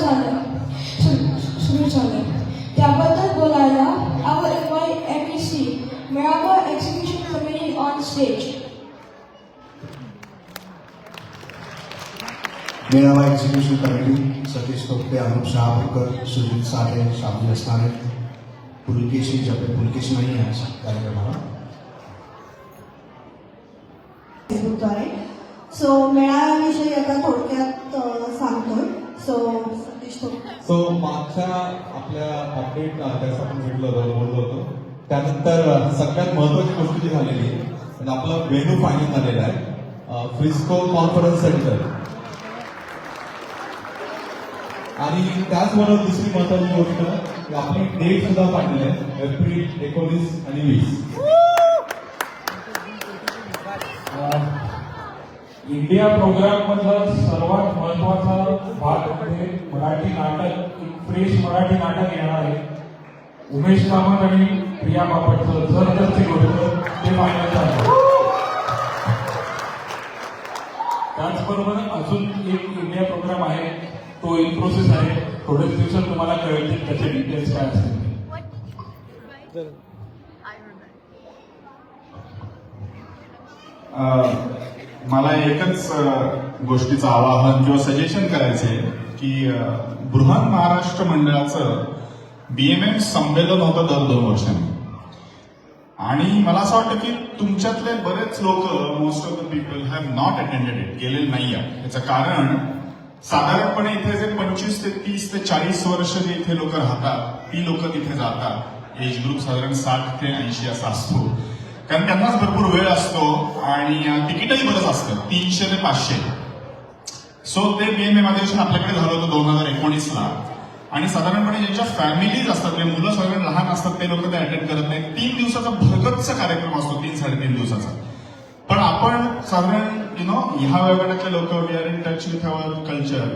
झालं. सुरू झालं. त्याबद्दल बोलायला I will invite MEC मेळावा Execution Committee on stage. मेळावा एक्झिक्युशन कमिटी सतीश टोपे अनुप शहापूरकर सुजित साठे शामजी असणारे पुलकेशी जपे पुलकेशी नाही आहे कार्यक्रमाला. फेसबुकद्वारे सो मेळाव्याविषयी आता थोडक्यात सांगतोय. सो सो मागच्या आपल्या अपडेट त्याचं आपण भेटलो होतो बोललो होतो. त्यानंतर सगळ्यात महत्वाची गोष्ट जी झालेली आहे म्हणजे आपला वेन्यू फायनल झालेला आहे फ्रिस्को कॉन्फरन्स सेंटर आणि त्याचबरोबर दुसरी महत्वाची गोष्ट आपली डेट सुद्धा फायनल आहे एप्रिल एकोणीस आणि वीस. इंडिया प्रोग्राम मधला सर्वात महत्त्वाचा भाग म्हणजे मराठी नाटक एक फ्रेश मराठी नाटक येणार आहे. उमेश कामत आणि प्रिया बापटचं जर जरची गोष्ट ते झालं त्याचबरोबर अजून एक इंडिया प्रोग्राम आहे तो इन प्रोसेस आहे. थोड्याच दिवसात तुम्हाला कळतील त्याचे डिटेल्स काय असतील. मला एकच गोष्टीचं आवाहन किंवा सजेशन करायचंय की बृहन महाराष्ट्र मंडळाचं बीएमएम संमेलन होतं दर दोन वर्षांनी. आणि मला असं वाटतं की तुमच्यातले बरेच लोक most of the people have not attended it गेलेले नाही आहे याचं कारण साधारणपणे इथे जे पंचवीस ते तीस ते चाळीस वर्ष जे इथे लोक राहतात ती लोक तिथे जातात. एज ग्रुप साधारण साठ ते ऐंशी असा असतो. कारण त्यांनाच भरपूर वेळ असतो आणि तिकीटही बरंच असतं. तीनशे ते पाचशे. सो ते बीएमएम अधिवेशन आपल्याकडे झालं होतं दोन हजार एकोणीसला. आणि साधारणपणे ज्यांच्या फॅमिलीज असतात म्हणजे मुलं सगळं लहान असतात ते लोक ते अटेंड करत नाहीत. तीन दिवसाचा भरगतचा कार्यक्रम असतो तीन साडेतीन दिवसाचा. पण आपण साधारण यु नो ह्या वयोगटातले लोक we are in touch with our culture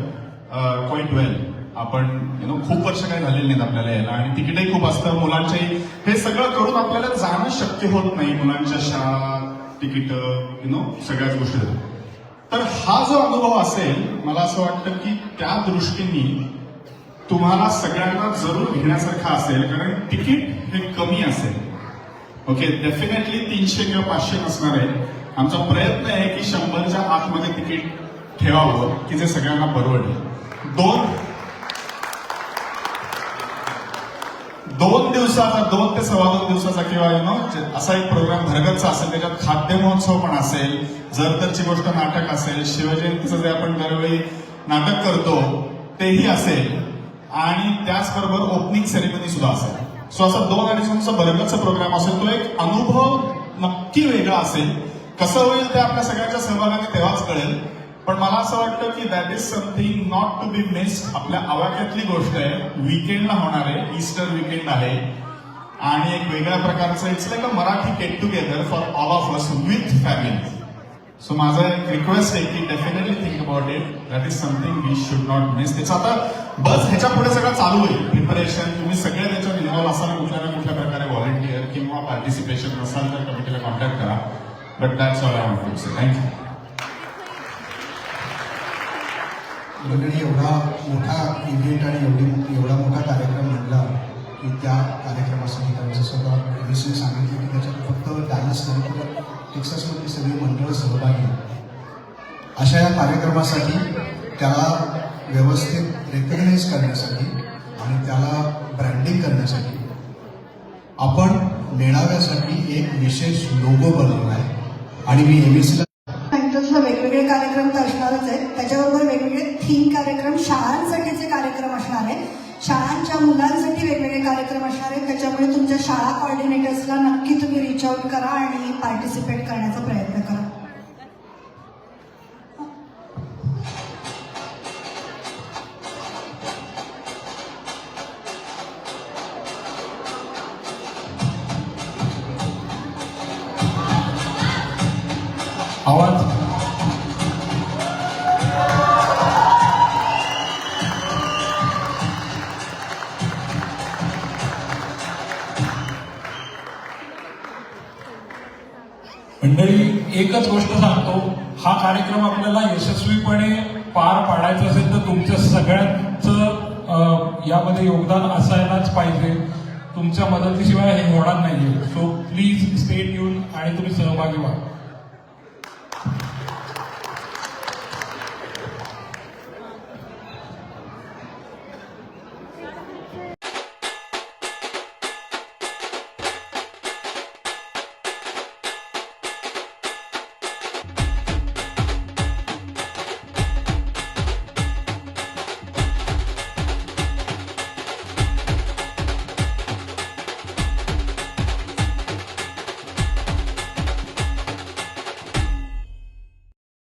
quite well आपण यु नो खूप वर्ष काही झालेली नाहीत आपल्याला यायला. आणि तिकीटही खूप असतं. मुलांच्याही हे सगळं करून आपल्याला जाणं शक्य होत नाही. मुलांच्या शाळा तिकीट यु नो सगळ्याच गोष्टी. तर हा जो अनुभव असेल मला असं वाटतं की त्या दृष्टीने तुम्हाला सगळ्यांना जरूर घेण्यासारखा असेल. कारण तिकीट हे कमी असेल. ओके डेफिनेटली तीनशे किंवा पाचशे नसणार आहे. आमचा प्रयत्न आहे की शंभरच्या आतमध्ये तिकीट ठेवावं की जे सगळ्यांना परवडेल. दोन दोन दिवसाचा दोन ते सव्वा दोन दिवसाचा किंवा यु नो असा एक प्रोग्राम भरगतचा असेल त्याच्यात खाद्य महोत्सव पण असेल जर तरची गोष्ट नाटक असेल शिवजयंतीचं जे आपण दरवेळी नाटक करतो तेही असेल. आणि त्याचबरोबर ओपनिंग सेरेमनी सुद्धा असेल. सो असा दोन अडीच दिवसाचा भरगतचा प्रोग्राम असेल तो एक अनुभव नक्की वेगळा असेल. कसं होईल ते आपल्या सगळ्यांच्या सहभागाने तेव्हाच कळेल. पण मला असं वाटतं की that is something not to be missed आपल्या आवाक्यातली गोष्ट आहे विकेंडला होणार आहे ईस्टर विकेंड आहे. आणि एक वेगळ्या प्रकारचं it's like a Marathi get together for all of us with family so माझा एक रिक्वेस्ट आहे की definitely think about it that is something we should not miss त्याचं आता बस ह्याच्या पुढे सगळं चालू होईल. प्रिपरेशन तुम्ही सगळे त्याच्यात इन्व्हॉल्व असाल कुठल्या ना कुठल्या प्रकारे व्हॉलेंटियर किंवा पार्टिसिपेशन असाल तर कमिटीला कॉन्टॅक्ट करा. But that's all I want to say thank you मंडळी एवढा मोठा इव्हेंट आणि एवढी एवढा मोठा कार्यक्रम म्हणला की त्या कार्यक्रमासाठी कारण जसं का सांगितलं की त्याच्यात फक्त डान्स नाही तर टेक्सासमधली सगळी मंडळं सहभागी अशा या कार्यक्रमासाठी त्याला व्यवस्थित रेकग्नाईज करण्यासाठी आणि त्याला ब्रँडिंग करण्यासाठी आपण मेळाव्यासाठी एक विशेष लोगो बनवला आहे. आणि मी एम एमएससीला सांगितलं वेगवेगळे कार्यक्रम तर असणारच आहेत. त्याच्याबरोबर वेगवेगळे थीम कार्यक्रम शाळांसाठीचे कार्यक्रम असणार आहेत. शाळांच्या मुलांसाठी वेगवेगळे कार्यक्रम असणार आहेत. त्याच्यामुळे तुमच्या शाळा कॉर्डिनेटर्सला नक्की तुम्ही रिच आउट करा आणि पार्टिसिपेट करण्याचा प्रयत्न करा. आवाज. मंडळी एकच गोष्ट सांगतो. हा कार्यक्रम आपल्याला यशस्वीपणे पार पाडायचा असेल तर तुमच्या सगळ्यांचं यामध्ये योगदान असायलाच पाहिजे. तुमच्या मदतीशिवाय हे होणार नाहीये. सो प्लीज स्टे ट्यून आणि तुम्ही सहभागी व्हा.